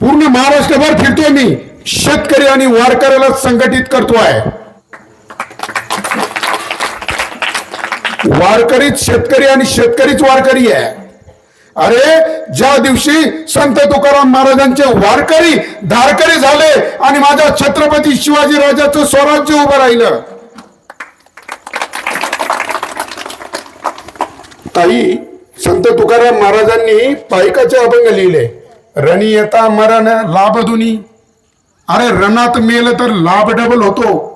पूर्ण महाराष्ट्रभर फिरतोय मी. शेतकरी आणि वारकऱ्याला संघटित करतोय. वारकरीच शेतकरी आणि शेतकरीच वारकरी आहे. अरे ज्या दिवशी संत तुकाराम महाराजांचे वारकरी धारकरी झाले आणि माझ्या छत्रपती शिवाजी राजाचं स्वराज्य उभं राहिलं. ताई संत तुकाराम महाराजांनी पायकाचे अभंग लिहिले. रणी येता मरण लाभ दुनी अरे रणात मेल तर लाभ डबल होतो.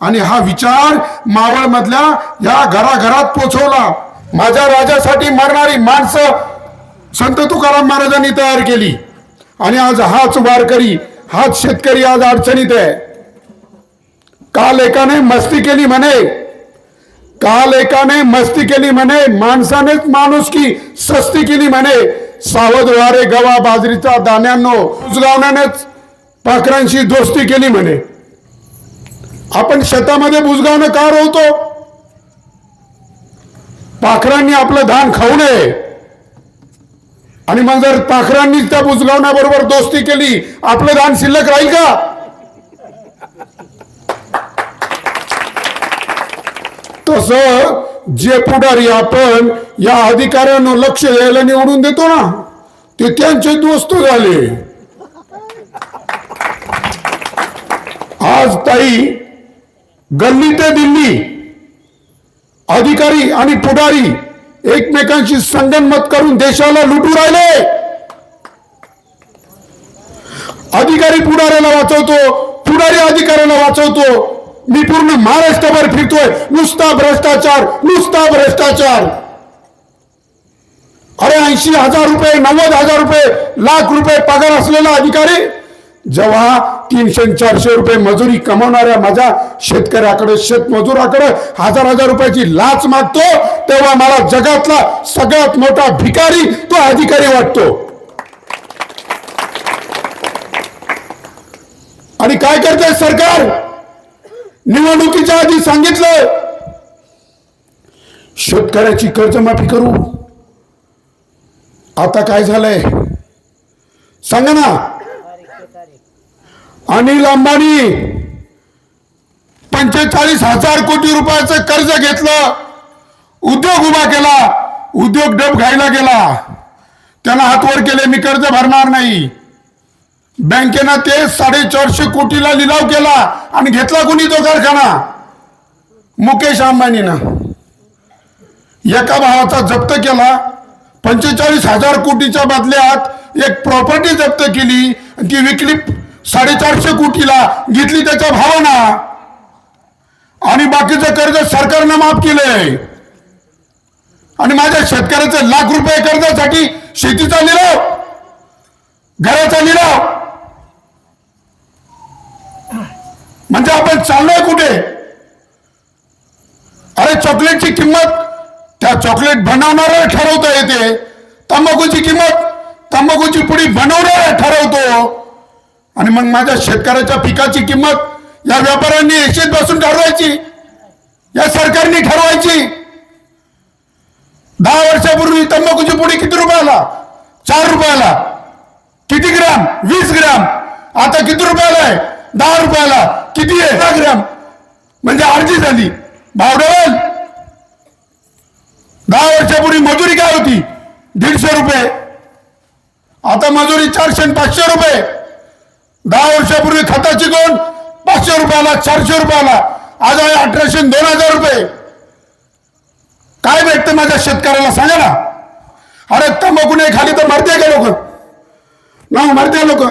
आणि हा विचार मावळ मधल्या या घराघरात पोचवला. माझ्या राजासाठी मरणारी माणसं संत तुकाराम महाराजांनी तयार केली. आणि आज हाच वारकरी हाच शेतकरी आज अडचणीत आहे. काल एकाने मस्ती केली म्हणे. काल एकाने मस्ती केली म्हणे. माणसानेच माणूस की सस्ती केली म्हणे. सावध वारे गवा बाजरीचा दाण्यांनो बुजगावण्यानेच पाखरांशी दोस्ती केली म्हणे. आपण शेतामध्ये बुजगावणं का रोवतो? पाखरांनी आपलं धान खाऊ नये. आणि मग जर पाखरांनी त्या बुजगावण्याबरोबर दोस्ती केली आपलं धान शिल्लक राहील का? तस जे पुढारी आपण या अधिकाऱ्यांना लक्ष द्यायला निवडून देतो ना ते त्यांचे दोस्त झाले. आज ताई गल्ली ते दिल्ली अधिकारी आणि पुढारी एकमेकांशी संगनमत करून देशाला लुटू राहिले. अधिकारी पुढाऱ्याला वाचवतो पुढारी अधिकाऱ्याला वाचवतो मी पूर्ण महाराष्ट्रभर फिरतोय. नुसता भ्रष्टाचार नुसता भ्रष्टाचार. अरे ऐंशी हजार रुपये नव्वद हजार रुपये लाख रुपये पगार असलेला अधिकारी जेव्हा तीनशे चारशे रुपये मजुरी कमावणाऱ्या माझ्या शेतकऱ्याकडे शेतमजुराकडे हजार हजार रुपयाची लाच मागतो तेव्हा मला जगातला सगळ्यात मोठा भिकारी तो अधिकारी वाटतो. आणि काय करते सरकार? निवडणुकीच्या आधी सांगितलं शेतकऱ्याची कर्जमाफी करू. आता काय झालंय? सांगा ना. अनिल अंबानी पंचेचाळीस हजार कोटी रुपयाचं कर्ज घेतलं उद्योग उभा केला उद्योग डब घायला गेला. त्यांना हातवर केले मी कर्ज भरणार नाही. बँकेनं ते साडेचारशे कोटीला लिलाव केला आणि घेतला कोणी तो कारखाना? मुकेश अंबानीनं. एका भावाचा जप्त केला. पंचेचाळीस हजार कोटीच्या बदल्यात एक प्रॉपर्टी जप्त केली ती विकली साडेचारशे कोटीला घेतली त्याच्या भावाना. आणि बाकीचं कर्ज सरकारनं माफ केलंय. आणि माझ्या शेतकऱ्याचं लाख रुपये कर्जासाठी शेतीचा लिलाव घराचा लिलाव म्हणजे आपण चाललोय कुठे? अरे चॉकलेटची किंमत त्या चॉकलेट बनवणाऱ्या ठरवता येते तंबाखूची किंमत तंबाखूची पुडी बनवणारा ठरवतो. आणि मग माझ्या शेतकऱ्याच्या पिकाची किंमत या व्यापाऱ्यांनी एकशेच बसून ठरवायची. या सरकारने ठरवायची. दहा वर्षापूर्वी तंबाखूची पुडी किती रुपयाला? चार रुपयाला. किती ग्राम? वीस ग्राम. आता किती रुपयाला आहे? दहा रुपयाला. किती आहे? दहा ग्राम. म्हणजे अर्धी झाली. भावडवल दहा वर्षापूर्वी मजुरी काय होती? दीडशे रुपये. आता मजुरी चारशे आणि पाचशे रुपये. दहा वर्षापूर्वी खताची दोन पाचशे रुपयाला चारशे रुपयाला. आज आहे अठराशे दोन हजार रुपये. काय भेटतं माझ्या शेतकऱ्याला? सांगा ना. अरे तंबाखू नाही खाली तर मरते का लोक? ना मरते लोक.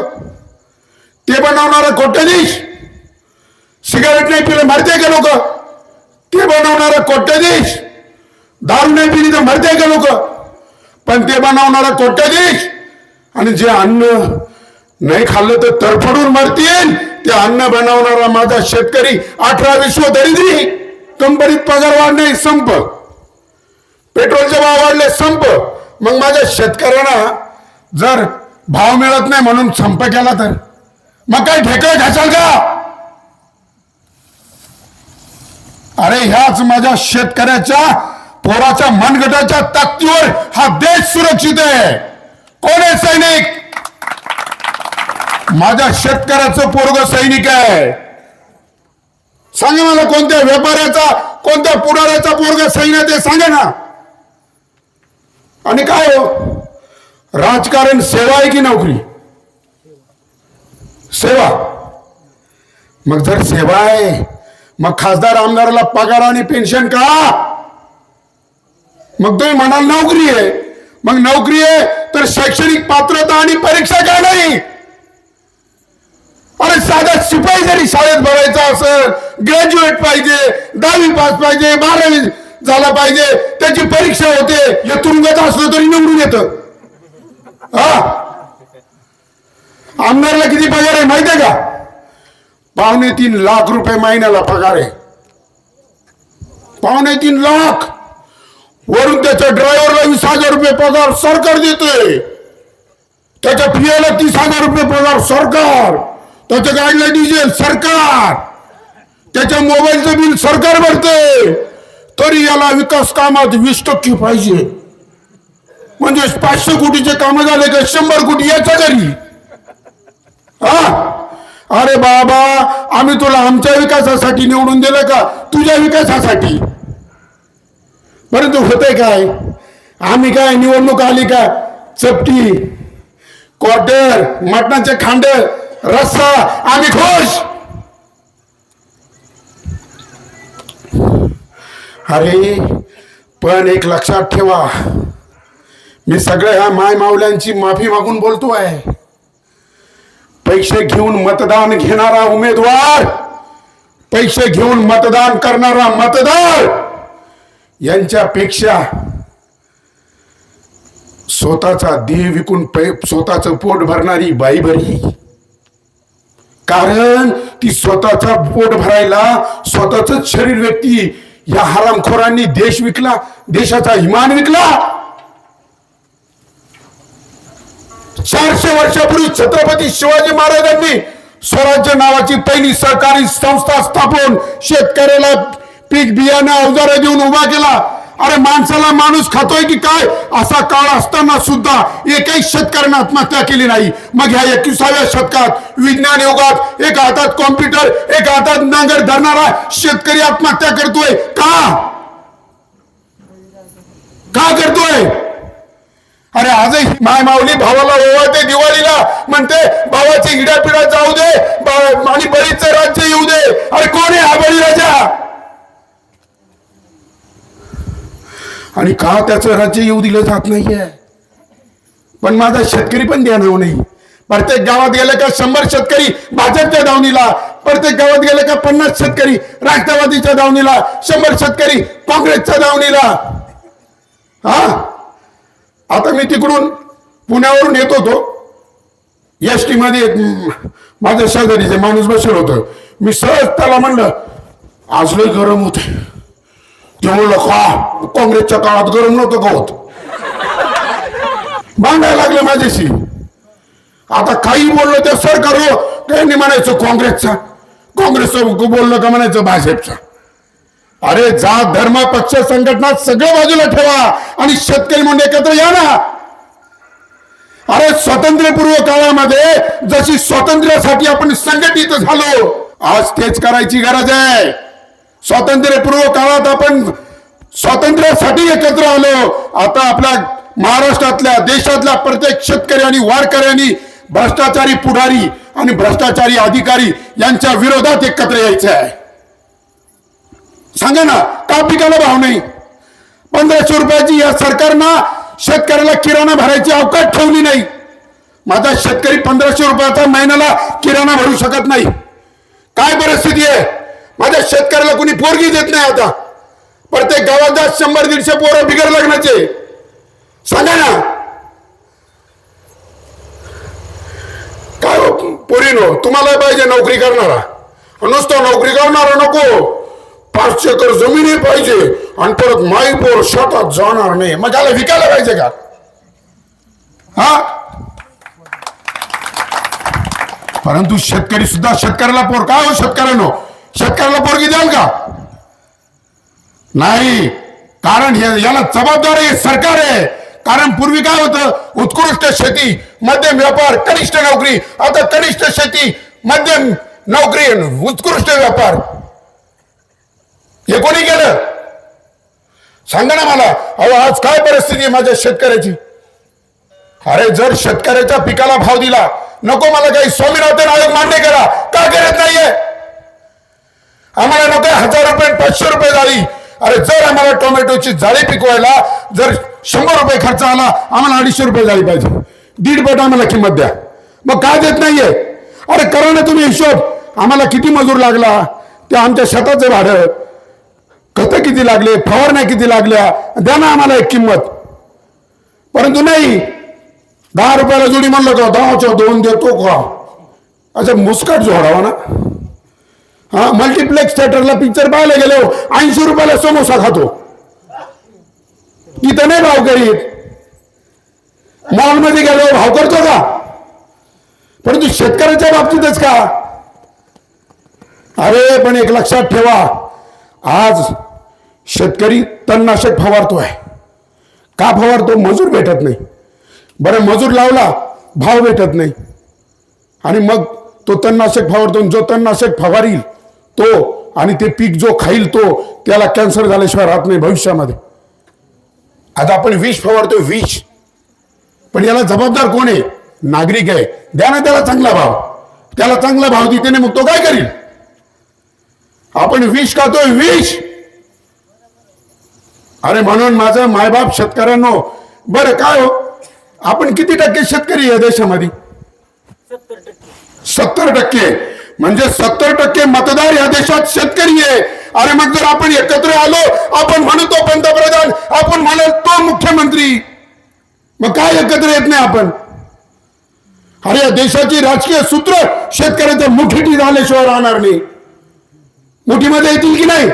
ते बनवणारा कोट्याधीश. सिगारेट नाही पिलं मरते का लोक? ते बनवणारा कोट्याधीश. दारू नाही पिली तर मरते का लोक? पण ते बनवणारा कोट्याधीश. आणि जे अन्न नाही खाल्लं तर तरफडून मरतील. ते अन्न बनवणारा माझा शेतकरी अठरा विश्व दरिद्री. कंपनीत पगार वाढणे संप. पेट्रोलचे भाव वाढले संप. मग माझ्या शेतकऱ्यांना जर भाव मिळत नाही म्हणून संप केला तर. मग काय ठेकळ घासाल का? अरे ह्याच माझ्या शेतकऱ्याच्या पोराच्या मनगटाच्या ताकदीवर हा देश सुरक्षित आहे. कोण आहे सैनिक? माझ्या शेतकऱ्याचं पोरग सैनिक आहे. सांगा मला कोणत्या व्यापाऱ्याचा कोणत्या पुढाऱ्याचा पोरग सैन्यात आहे सांगा ना. आणि काय हो? राजकारण सेवा आहे की नोकरी? सेवा. मग जर सेवा आहे मग खासदार आमदाराला पगार आणि पेन्शन का? मग तुम्ही म्हणाल नोकरी आहे. मग नोकरी आहे तर शैक्षणिक पात्रता आणि परीक्षा का नाही? अरे साधा शिपाई जरी शाळेत भरायचा असेल ग्रॅज्युएट पाहिजे दहावी पास पाहिजे बारावी झाला पाहिजे त्याची परीक्षा होते हे तुरुंगात असलं तरी निवडून येत. हा? आमदारला किती पगार आहे माहितीये का? पावणे तीन लाख रुपये महिन्याला पगार आहे. पावणे तीन लाख. वरून त्याच्या ड्रायव्हरला वीस हजार रुपये पगार सरकार देतोय. त्याच्या फियाला तीस हजार रुपये पगार सरकार. त्याच्या गाडीला डिझेल सरकार. त्याच्या मोबाईलचं बिल सरकार भरते तरी याला विकास कामात वीस टक्के पाहिजे. म्हणजे पाचशे कोटीचे काम झाले का शंभर कोटी याच्या घरी. हा? अरे बाबा आम्ही तुला आमच्या विकासासाठी निवडून दिलं का? तुझ्या विकासासाठी. परंतु होतंय काय? आम्ही काय निवडणूक आली का? चपटी क्वार्टर मटणाचे खांड रस्सा आम्ही खुश. अरे पण एक लक्षात ठेवा. मी सगळ्या ह्या माय मावल्यांची माफी मागून बोलतो आहे पैसे घेऊन मतदान घेणारा उमेदवार पैसे घेऊन मतदान करणारा मतदार यांच्यापेक्षा स्वतःचा देह विकून पै स्वतःचं पोट भरणारी बाई बरी. कारण ती स्वतःचा पोट भरायला स्वतःच शरीर व्यक्ती या हरामखोरांनी देश विकला देशाचा इमान विकला. चारशे वर्षापूर्वी छत्रपती शिवाजी महाराजांनी स्वराज्य नावाची पहिली सरकारी संस्था स्थापन. शेतकऱ्याला पीक बियाणं अवजारं देऊन उभा केला. अरे माणसाला माणूस खातोय की काय? असा काळ असताना सुद्धा एकही शेतकऱ्यानं आत्महत्या केली नाही. मग ह्या एकविसाव्या शतकात विज्ञान युगात एक हातात कॉम्प्युटर एक हातात नांगर धरणारा शेतकरी आत्महत्या करतोय. का? का करतोय? अरे आजही माय माऊली भावाला ओवाळते दिवाळीला. म्हणते भावाची इडापिडा जाऊ दे. आणि बरीच राज्य येऊ दे. अरे कोण आहे हा बळी राजा? आणि का त्याचं राज्य येऊ दिलं जात नाहीये? पण माझा शेतकरी पण ध्यानावर हो नाही. प्रत्येक गावात गेलं का शंभर शेतकरी भाजपच्या दावणीला. प्रत्येक गावात गेलं का पन्नास शेतकरी राष्ट्रवादीच्या दावणीला. शंभर शेतकरी काँग्रेसच्या दावणीला. हा? आता मी तिकडून पुण्यावरून येत होतो. एस टी मध्ये माझ्या शेजारीचे माणूस बसेल होतं. मी सहज त्याला म्हणलं आज लय गरम होते ते म्हणलं का? काँग्रेसच्या काळात गरम नव्हतं का होत? भांडायला लागले माझ्याशी. आता काही बोललं त्या सरकार हो त्यांनी म्हणायचं काँग्रेसचा. काँग्रेसचं बोललं का म्हणायचं भाजपचा? अरे जात धर्म पक्ष संघटना सगळं बाजूला ठेवा आणि शेतकरी म्हणून एकत्र या ना. अरे स्वातंत्र्यपूर्व काळामध्ये जशी स्वातंत्र्यासाठी आपण संघटित झालो आज तेच करायची गरज आहे. स्वातंत्र्यपूर्व काळात आपण स्वातंत्र्यासाठी एकत्र आलो. आता आपल्या महाराष्ट्रातल्या देशातल्या प्रत्येक शेतकरी आणि वारकऱ्यांनी भ्रष्टाचारी पुढारी आणि भ्रष्टाचारी अधिकारी यांच्या विरोधात एकत्र यायचं आहे. सांगा ना का पिकाला भाव नाही. पंधराशे रुपयाची या सरकारनं शेतकऱ्याला किराणा भरायची अवकाश ठेवली नाही. माझा शेतकरी पंधराशे रुपयाचा महिन्याला किराणा भरू शकत नाही. काय परिस्थिती आहे? माझ्या शेतकऱ्याला कोणी पोरगी देत नाही आता. प्रत्येक गावात जात शंभर दीडशे पोरं बिगर लग्नाचे. सांगा ना. काय हो, पोरीनो तुम्हाला पाहिजे नोकरी करणारा. नुसतं नोकरी करणारा नको. पाच एकर जमीन पाहिजे आणि परत माईपोर शेतात जाणार नाही. मग त्याला विकायला पाहिजे का? हा? परंतु शेतकरी सुद्धा शेतकऱ्याला पोर काय हो शेतकऱ्यानो? शेतकऱ्याला पोरगी द्याल का? नाही. कारण हे- याला जबाबदार आहे सरकार आहे. कारण पूर्वी काय होतं? उत्कृष्ट शेती मध्यम व्यापार कनिष्ठ नोकरी. आता कनिष्ठ शेती मध्यम नोकरी उत्कृष्ट व्यापार. हे कोणी केलं? सांगा ना मला. अहो आज काय परिस्थिती आहे माझ्या शेतकऱ्याची? अरे जर शेतकऱ्याच्या पिकाला भाव दिला नको मला काही स्वामीनाथन आयोग मान्य करा. का करत नाहीये? आम्हाला नको हजार रुपये पाचशे रुपये जाळी. अरे जर आम्हाला टोमॅटोची जाळी पिकवायला जर शंभर रुपये खर्च आला आम्हाला अडीचशे रुपये जाळी पाहिजे. दीड पट आम्हाला किंमत द्या. मग काय देत नाहीये? अरे करा ना तुम्ही हिशोब. आम्हाला किती मजूर लागला? ते आमच्या शेताचं भाडं खतं किती लागले फवारण्या किती लागल्या द्या ना आम्हाला एक किंमत. परंतु नाही दहा रुपयाला जोडी म्हणलं का दहाच्या दोन देतो का? अच्छा मुस्कट जोडावा ना. हा मल्टिप्लेक्स थिएटरला पिक्चर पाहायला गेलो ऐंशी रुपयाला समोसा खातो. इथं नाही भाव करीत. मॉलमध्ये गेलो भाव करतो का? परंतु शेतकऱ्याच्या बाबतीतच का? अरे पण एक लक्षात ठेवा. आज शेतकरी तणनाशक फवारतो आहे का फवारतो? मजूर भेटत नाही. बरं मजूर लावला भाव भेटत नाही. आणि मग तो तणनाशक फवारतो जो तणनाशक फवारील तो आणि ते पीक जो खाईल तो त्याला कॅन्सर झाल्याशिवाय राहत नाही भविष्यामध्ये. आता आपण विष फवारतोय विष. पण याला जबाबदार कोण आहे? नागरिक आहे. द्या ना त्याला चांगला भाव. त्याला चांगला भाव देते नाही मग तो काय करील? आपण विष खातोय विष! अरे म्हणून माझं मायबाप शेतकऱ्यांनो बरं काय हो? आपण किती टक्के शेतकरी या देशामध्ये? सत्तर टक्के. म्हणजे सत्तर टक्के मतदार या देशात शेतकरी आहे. अरे मग जर आपण एकत्र आलो आपण म्हणतो पंतप्रधान आपण म्हणाल तो मुख्यमंत्री. मग काय एकत्र येत नाही आपण? अरे या देशाची राजकीय सूत्र शेतकऱ्याच्या मुठीटी झाल्याशिवाय राहणार नाही. मुठीमध्ये येतील की नाही?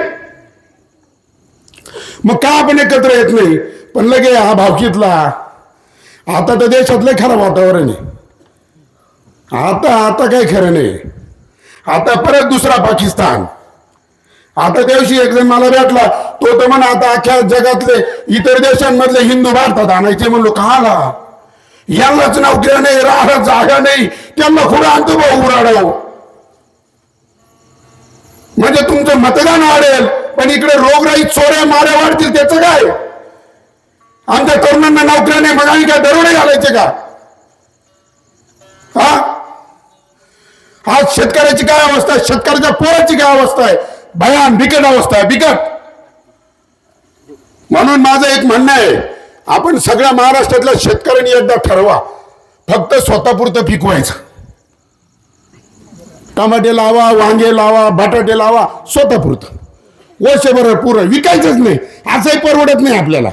मग का आपण एकत्र येत नाही? पण लगे हा भावकीतला आता तर देशातलं खरं वातावरण आहे. आता आता काय खरं नाही. आता परत दुसरा पाकिस्तान. आता त्या दिवशी एक जण मला भेटला. तो तर म्हणा आता अख्ख्या जगातले इतर देशांमधले हिंदू भारतात आणायचे म्हणलो का आला यांनाच नोकऱ्या नाही राहणं जागा नाही. त्यांना खुडा आणतो भाऊ उराडाव म्हणजे तुमचं मतदान वाढेल पण इकडे रोगराई चोऱ्या माऱ्या वाढतील त्याचं काय? आमच्या तरुणांना नोकऱ्या नाही मग आम्ही काय दरोडे घालायचे का? हा? आज शेतकऱ्याची काय अवस्था आहे? शेतकऱ्याच्या पोराची काय अवस्था आहे? भयान बिकट अवस्था आहे बिकट. म्हणून माझं एक म्हणणं आहे आपण सगळ्या महाराष्ट्रातल्या शेतकऱ्यांनी एकदा ठरवा. फक्त स्वतःपुरतं पिकवायचं. टमाटे लावा वांगे लावा बटाटे लावा स्वतःपुरतं वर्षभर पुरं. विकायचंच नाही. असंही परवडत नाही आपल्याला.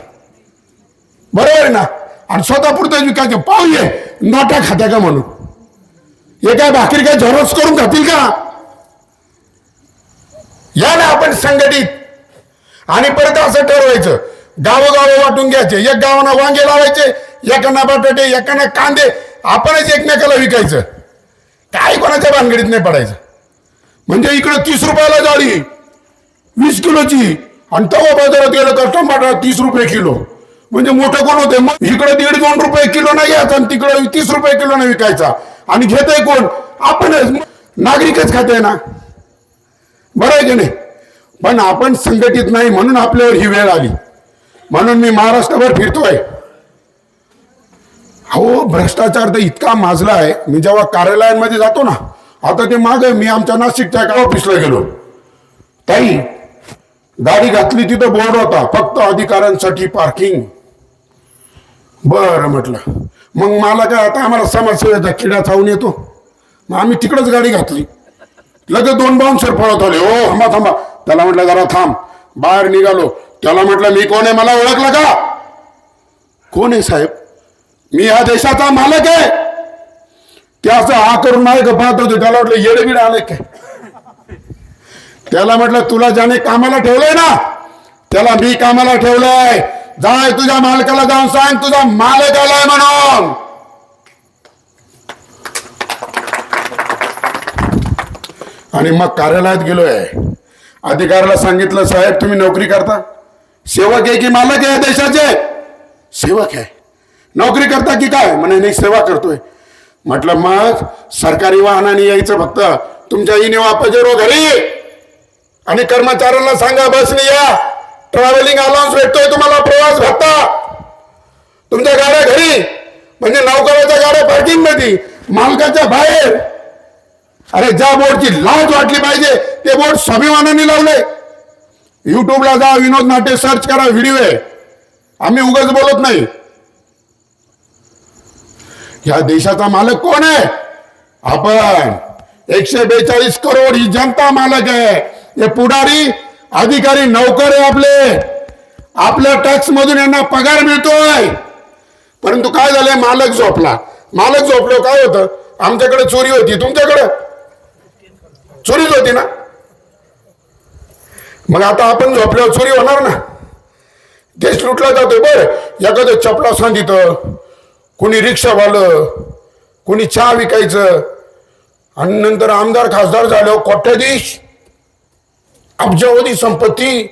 बरोबर आहे ना? आणि स्वतःपुरतं विकायचं. पाहूये नोटा खात्या का म्हणून? हे काय भाकरी काय झरोस करून खातील का? या ना आपण संघटित. आणि परत असं ठरवायचं. गावोगाव वाटून घ्यायचे. एक गावांना वांगे लावायचे एकांना बटाटे एकांना कांदे. आपणच एकमेकाला विकायचं. काय कोणाच्या भानगडीत नाही पडायचं. म्हणजे इकडे तीस रुपयाला जाळी वीस किलोची. आणि तवा बाजारात गेलं तर टमाटा तीस रुपये किलो. म्हणजे मोठं कोण होते? मग इकडे दीड दोन रुपये किलो नाही घ्यायचा आणि तिकडे तीस रुपये किलो नाही विकायचा. आणि घेतय कोण? आपणच. नागरिकच खाते ना. बरं आहे की नाही? पण आपण संघटित नाही म्हणून आपल्यावर ही वेळ आली. म्हणून मी महाराष्ट्रभर फिरतोय. हो भ्रष्टाचार तर इतका माजला आहे. मी जेव्हा कार्यालयांमध्ये जातो ना आता ते माग मी आमच्या नाशिकच्या एका ऑफिसला गेलो. ताई गाडी घातली तिथं बोर्ड होता. फक्त अधिकाऱ्यांसाठी पार्किंग बरं म्हटलं. मग मला काय आता आम्हाला समाजसेवेचा किडा चावून येतो? मग आम्ही तिकडंच गाडी घातली. लगेच दोन बाउन्सर पळत आले. हो थांबा थांबा. त्याला म्हटलं जरा थांब. बाहेर निघालो. त्याला म्हटलं मी कोण आहे? मला ओळखलं का? कोण आहे साहेब? मी या देशाचा मालक आहे. ते हा करून नाही का पाहत होते. त्याला म्हटलं येडबीड आले काय? त्याला म्हटलं तुला ज्याने कामाला ठेवलंय ना त्याला मी कामाला ठेवलंय. जाय तुझ्या मालकाला जाऊन सांग तुझा मालक आलाय म्हणून. आणि मग कार्यालयात गेलोय. अधिकाऱ्याला सांगितलं साहेब तुम्ही नोकरी करता? सेवक आहे की मालक आहे या देशाचे? सेवक आहे. नोकरी करता की काय? म्हणे नाही सेवा करतोय. म्हटलं मग सरकारी वाहनाने यायचं फक्त. तुमच्या इनोवा पजेरो घरी. आणि कर्मचाऱ्यांना सांगा बसने या. ट्रॅव्हलिंग अलाउन्स भेटतोय तुम्हाला प्रवास भत्ता. तुमच्या गाड्या घरी. म्हणजे नौकराच्या गाड्या पार्किंगमध्ये मालकाच्या बाहेर. अरे ज्या बोर्डची लाज वाटली पाहिजे ते बोर्ड स्वाभिमानाने लावले. युट्यूबला जा विनोद नाटे सर्च करा व्हिडिओ आहे. आम्ही उगाच बोलत नाही. या देशाचा मालक कोण आहे? आपण. एकशे बेचाळीस करोड ही जनता मालक आहे. हे पुढारी अधिकारी नौकर आहे आपले. आपल्या टॅक्स मधून यांना पगार मिळतोय. परंतु काय झालंय? मालक झोपला. मालक झोपलो काय होतं? आमच्याकडे चोरी होती. तुमच्याकडे? चोरीच होती ना? मग आता आपण झोपल्यावर चोरी होणार ना? देश लुटला जातोय. बर. एखादं चपला सांगितलं कोणी रिक्षावालं कोणी चहा विकायचं आणि नंतर आमदार खासदार झाल्यावर कोट्याधीश अब्जावधी संपत्ती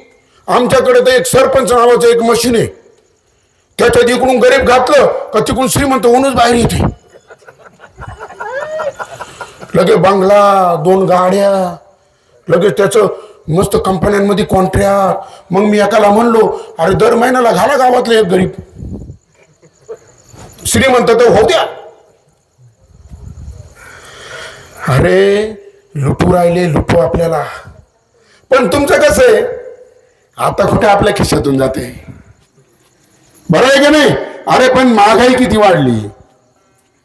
आमच्याकडे तर एक सरपंच नावाचं एक मशीन आहे. त्याच्यात इकडून गरीब घातलं का तिकडून श्रीमंत होऊनच बाहेर येते. लगे बंगला दोन गाड्या लगेच त्याचं मस्त कंपन्यांमध्ये कॉन्ट्रॅक्ट मग मी एकाला म्हणलो अरे दर महिन्याला घाला गावातले एक गरीब. श्रीमंत तर होत्या. अरे लुटू राहिले लुटू आपल्याला. पण तुमचं कसं आहे? आता कुठे आपल्या खिशातून जाते? बरं आहे का नाही? अरे पण महागाई किती वाढली.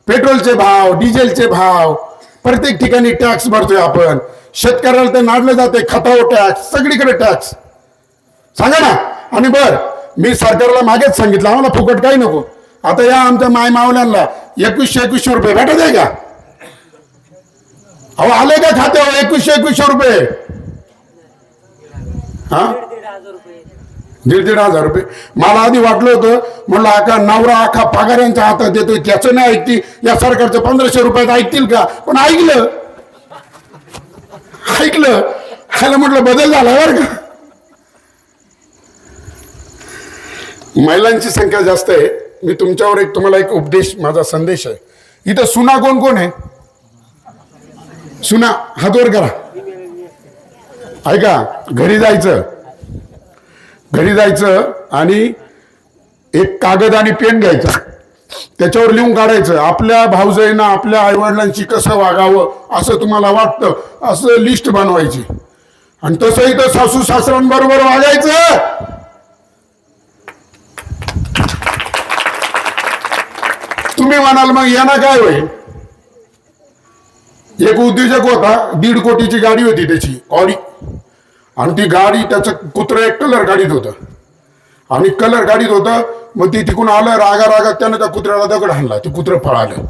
पेट्रोलचे भाव डिझेलचे भाव प्रत्येक ठिकाणी टॅक्स भरतोय आपण. शेतकऱ्याला ते नाडलं जाते खतावर टॅक्स सगळीकडे टॅक्स. सांगा ना. आणि बर मी सरकारला मागेच सांगितलं आम्हाला फुकट काही नको. आता या आमच्या माय मावल्यांना एकवीसशे एकवीसशे रुपये भेटत आहे का? अहो आले का खात्यावर? एकवीसशे एकवीसशे रुपये. हा? दीड दीड हजार रुपये. मला आधी वाटलं होतं म्हणलं आका नवरा आखा पगार यांच्या हातात देतोय त्याचं नाही ऐकती. या सरकारचं पंधराशे रुपयात ऐकतील का? पण ऐकलं. ऐकलं. खायला म्हटलं बदल झाला बरं का? महिलांची संख्या जास्त आहे. मी तुमच्यावर एक तुम्हाला एक उपदेश माझा संदेश आहे. इथं सुना कोण कोण आहे? सुना हात वर करा. ऐका घरी जायचं. घरी जायचं आणि एक कागद आणि पेन घ्यायचा. त्याच्यावर लिहून काढायचं. आपल्या भाऊजाईंना आपल्या आईवडिलांशी कसं वागावं असं तुम्हाला वाटतं असं लिस्ट बनवायची. आणि तसंही तर सासू सासऱ्यांबरोबर वागायचं. तुम्ही म्हणाल मग यांना काय होईल एक उद्योजक होता दीड कोटीची गाडी होती त्याची ऑडी आणि ती गाडी त्याचं कुत्र एक कलर गाडीत होतं. आणि कलर गाडीत होतं मग ती तिकडून आलं रागा रागात त्यानं त्या कुत्र्याला दगड हाणला ते कुत्रं पळालं.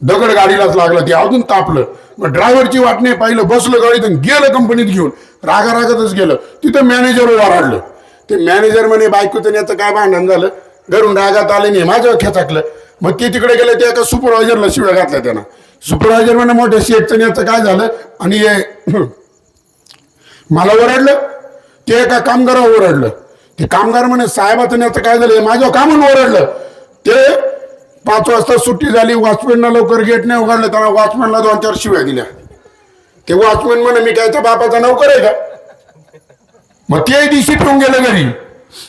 दगड गाडीलाच लागला ते अजून तापलं. मग ड्रायव्हरची वाट नाही पाहिलं बसलं गाडीत गेलं कंपनीत घेऊन. रागा रागातच गेलं. तिथं मॅनेजर ओरडलं ते मॅनेजर म्हणे बायको याचं काय भांडण झालं? घरून रागात आले नाही माझ्यावर खेचाकलं. मग ते तिकडे गेले ते एका सुपरवायझरला शिव्या घातल्या त्यांना. सुपरवायझर म्हणे मोठ्या शेठचं याचं काय झालं? आणि हे मला ओरडलं ते एका कामगारावर ओरडलं. ते कामगार म्हणे साहेबाचं याचं काय झालं? हे माझ्यावर ओरडलं? ते पाच वाजता सुट्टी झाली वॉचमॅनला लवकर गेट नाही उघडलं त्यांना वॉचमॅनला दोन चार शिव्या दिल्या. ते वॉचमॅन म्हणे मी काय त्या बापाचा नौकर आहे का? मग ते दिवशी ठेवून गेलं घरी.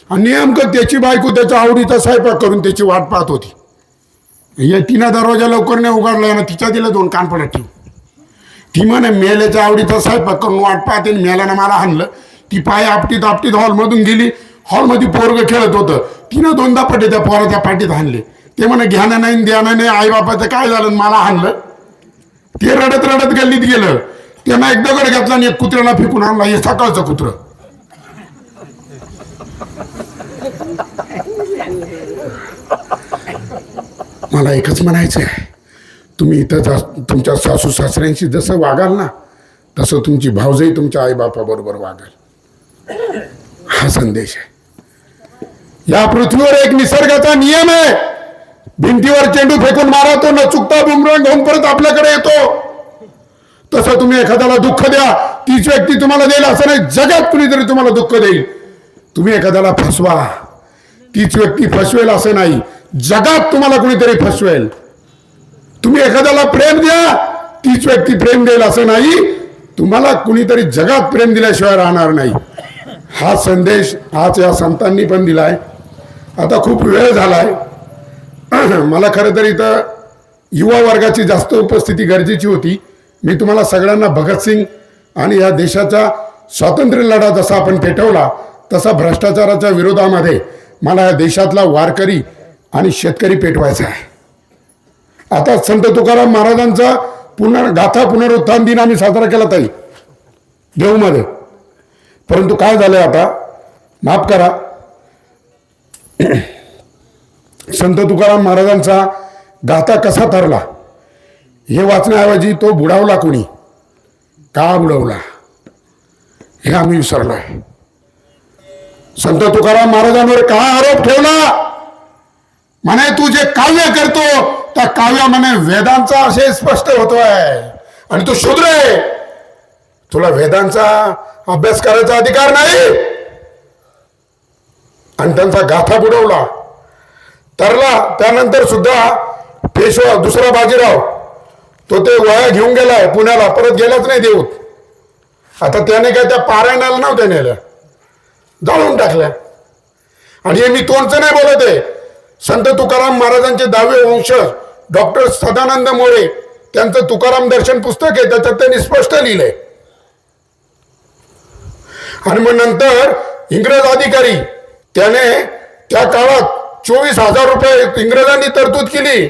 आणि नेमकं त्याची बायको त्याच्या आवडीचा स्वयंपाक करून त्याची वाट पाहत होती. या तिनं दरवाजा लवकर नाही उघडला ना तिच्या दिलं दोन कानपडा ठेवून. ती म्हणे मेल्याच्या आवडीचा स्वयंपाक करून वाट पाहते आणि मेल्यानं मला हाणलं. ती पाय आपटीत आपटीत हॉलमधून गेली. हॉलमध्ये पोरग खेळत होतं. तिनं दोनदा पटे त्या पोराच्या पाठीत हाणले. ते म्हणे घ्यानं नाही द्यानं नाही आईबापाचं काय झालं आणि मला हाणलं? ते रडत रडत गल्लीत गेलं. त्यांना एक दगड घेतला आणि एक कुत्र्याला फेकून आणला. हे सकाळचं कुत्रं. मला एकच म्हणायचं आहे तुम्ही इथं जा- तुमच्या सासू सासऱ्यांशी जसं वागाल ना तसं तुमची भावजही तुमच्या आईबापाबरोबर वागाल. हा संदेश आहे. या पृथ्वीवर एक निसर्गाचा नियम आहे. भिंतीवर चेंडू फेकून मारा तो न चुकता बुमरंग होऊन परत आपल्याकडे येतो. तसं तुम्ही एखाद्याला दुःख द्या. तीच व्यक्ती तुम्हाला देईल असं नाही जगात कुणीतरी तुम्हाला दुःख देईल. तुम्ही एखाद्याला फसवा. तीच व्यक्ती फसवेल असं नाही. जगात तुम्हाला कुणीतरी फसवेल. तुम्ही एखाद्याला प्रेम द्या तीच व्यक्ती प्रेम देईल असं नाही. तुम्हाला कुणीतरी जगात प्रेम दिल्याशिवाय राहणार नाही. हा संदेश आज या संतांनी पण दिलाय. आता खूप वेळ झालाय. मला खरं तर इथं युवा वर्गाची जास्त उपस्थिती गरजेची होती. मी तुम्हाला सगळ्यांना भगतसिंग आणि या देशाचा स्वातंत्र्य लढा जसा आपण पेटवला तसा भ्रष्टाचाराच्या विरोधामध्ये मला या देशातला वारकरी आणि शेतकरी पेटवायचा आहे. आता संत तुकाराम महाराजांचा पुनर् गाथा पुनरुत्थान दिन आम्ही साजरा केला ताई देऊमध्ये परंतु काय झालं आता? माफ करा. संत तुकाराम महाराजांचा गाथा कसा ठरला हे वाचण्याऐवजी तो बुडावला कोणी? का बुडवला? हे आम्ही विसरलोय. संत तुकाराम महाराजांवर का आरोप ठेवला? म्हणे तू जे काव्य करतो त्या काव्य म्हणे वेदांचा असे स्पष्ट होतोय. आणि तू शूद्र आहे तुला वेदांचा अभ्यास करायचा अधिकार नाही. आणि त्यांचा गाथा बुडवला. तरला त्यानंतर सुद्धा पेशवा दुसरा बाजीराव तो ते वया घेऊन गेलाय पुण्याला. परत गेलाच नाही देऊत. आता त्याने काय त्या पारायणाला नव्हत्या नेल्या जाळून टाकल्या आणि हे मी तोंडचं नाही बोलत आहे. संत तुकाराम महाराजांचे दहावे वंशज डॉक्टर सदानंद मोरे त्यांचं तुकाराम दर्शन पुस्तक आहे त्याच्यात त्यांनी स्पष्ट लिहिलंय. आणि मग नंतर इंग्रज अधिकारी त्याने त्या काळात चोवीस हजार रुपये इंग्रजांनी तरतूद केली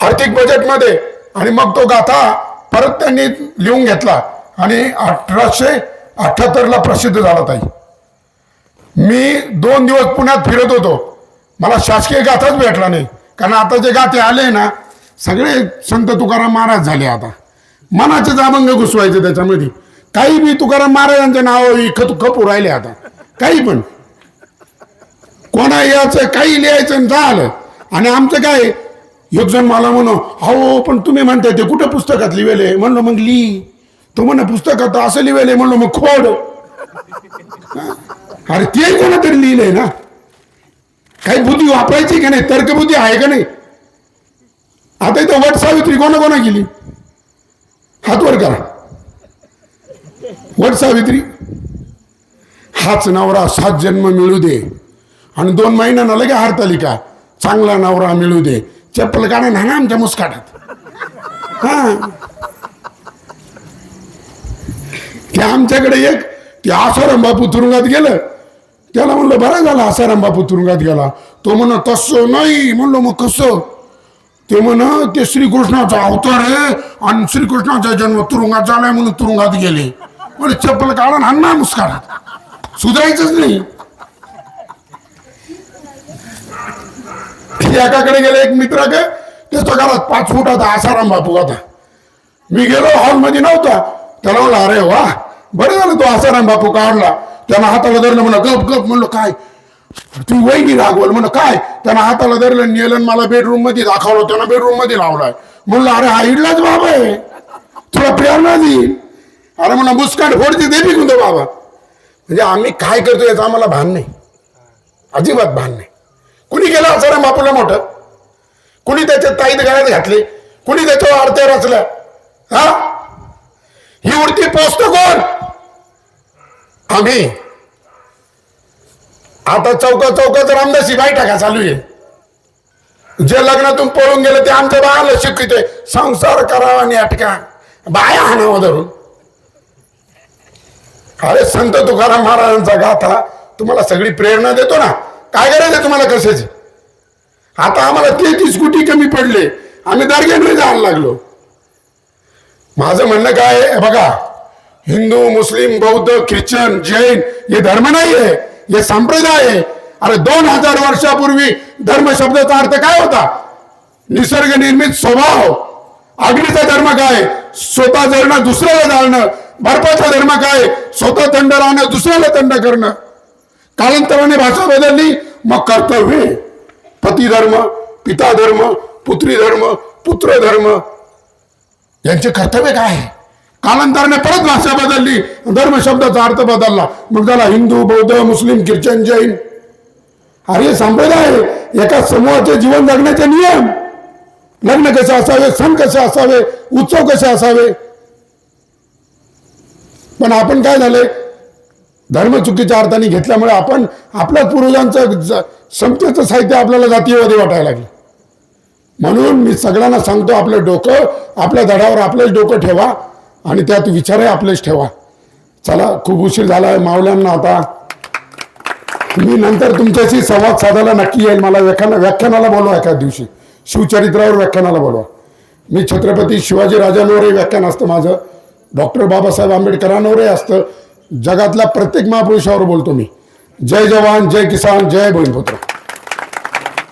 आर्थिक बजेटमध्ये. आणि मग तो गाथा परत त्यांनी लिहून घेतला. आणि अठराशे अठ्याहत्तरला प्रसिद्ध झाला ताई. मी दोन दिवस पुण्यात फिरत होतो. मला शासकीय गाथाच भेटला नाही. कारण आता जे गाथे आले ना सगळे संत तुकाराम महाराज झाले आता. मनाचे अभंग घुसवायचे त्याच्यामध्ये. काही बी तुकाराम महाराजांच्या नाव खत खपू राहिले आता. काही पण. कोणा याचं काही लिहायचं झालं. आणि आमचं काय एक जण मला म्हण हो पण तुम्ही म्हणताय ते कुठं पुस्तकात लिहिलेले म्हणलं मग लिही तो म्हण पुस्तकात असं लिहिलेले म्हणलो मग खोड. अरे ते कोणातरी लिहिलंय ना? काही बुद्धी वापरायची का नाही? तर्कबुद्धी आहे का नाही? आता इथं वट सावित्री कोणा कोणा गेली? हातवर करा. वट सावित्री हाच नवरा सात जन्म मिळू दे. आणि दोन महिन्यानं लगे हरतालिका चांगला नवरा मिळू दे. चप्पल काढा ना आमच्या मुस्काटात. हा. ते आमच्याकडे एक ते आसाराम बापू तुरुंगात गेलं त्याला म्हणलं बरं झालं आसाराम बापू तुरुंगात गेला. तो म्हण तसं नाही. म्हणलं मग कसं? ते म्हण ते श्रीकृष्णाचा अवतार आहे आणि श्रीकृष्णाचा जन्म तुरुंगात झालाय म्हणून तुरुंगात गेले. म्हणजे चप्पल काढा आणणार मुस्कारात. सुधारायचंच नाही. एकाकडे गेले एक मित्र काय त्याच्या घरात पाच फुटाचा आसाराम बापू होता. मी गेलो हॉलमध्ये नव्हता. त्याला म्हणलं अरे वा बरं झालं तो आसाराम बापू काढला. त्यानं हाताला धरलं म्हणलं गप गप म्हणलं काय? तुम्ही वहिनी रागवल. म्हणलं काय? त्यानं हाताला धरलं नेलं मला बेडरूममध्ये दाखवलं त्यानं बेडरूममध्ये लावलाय. म्हणलं अरे हा इडलाच बाबा आहे. तुला प्रेरणा देईल अरे म्हणा मुस्काट फोडते दे बी दे बाबा. म्हणजे आम्ही काय करतो याचं आम्हाला भान नाही. अजिबात भान नाही. कुणी केलं आसाराम बापूला मोठं? कुणी त्याच्या ताईत गळ्यात घातले? कुणी त्याच्यावर आरत्या रचल्या हा? ही उडती पोचतो कोण? आम्ही. आता चौका चौकात रामदासी टाका चालू आहे. जे लग्नातून पळून गेले ते आमच्या बाळाला शिकवते संसार करावा आणि अटका. बाया हाणावं धरून. अरे संत तुकाराम महाराजांचा गाथा तुम्हाला सगळी प्रेरणा देतो ना. काय करायचं तुम्हाला कशाची? आता आम्हाला तेहतीस कोटी कमी पडले. आम्ही दर्ग्याकडे जायला लागलो. माझं म्हणणं काय बघा. हिंदू मुस्लिम बौद्ध ख्रिश्चन जैन हे धर्म नाही आहे हे संप्रदाय आहे. अरे दोन हजार वर्षापूर्वी धर्म शब्दाचा अर्थ काय होता? निसर्ग निर्मित स्वभाव. अग्नीचा धर्म काय? स्वतः जळणं दुसऱ्याला जाळणं. बर्फाचा धर्म काय? स्वतः थंड राहणं दुसऱ्याला थंड करणं. कालांतराने भाषा बदलली मग कर्तव्य पती धर्म पिता धर्म पुत्री धर्म पुत्र धर्म. यांचे कर्तव्य काय आहे? कालांतराने परत भाषा बदलली. धर्म शब्दाचा अर्थ बदलला. मग त्याला हिंदू बौद्ध मुस्लिम ख्रिश्चन जैन. अरे संप्रदाय आहे. एका समूहाचे जीवन जगण्याचे नियम. लग्न कसे असावे? सण कसे असावे? उत्सव कसे असावे? पण आपण काय झाले? धर्म चुकीच्या अर्थाने घेतल्यामुळे आपण आपल्या पूर्वजांचं ज- समतेचं साहित्य आपल्याला जातीयवादी वाटायला लागलं. म्हणून मी सगळ्यांना सांगतो आपलं डोकं आपल्या धडावर आपलंच डोकं ठेवा. आणि त्यात विचारही आपलेच ठेवा. चला खूप उशीर झाला आहे मावल्यांना आता. मी नंतर तुमच्याशी संवाद साधायला नक्की येईल. मला व्याख्यान व्याख्यानाला बोलवा एका दिवशी. शिवचरित्रावर व्याख्यानाला बोलवा. मी छत्रपती शिवाजी राजांवरही व्याख्यान असतं माझं. डॉक्टर बाबासाहेब आंबेडकरांवरही असतं. जगातल्या प्रत्येक महापुरुषावर बोलतो मी. जय जवान जय किसान जय भूमिपुत्र.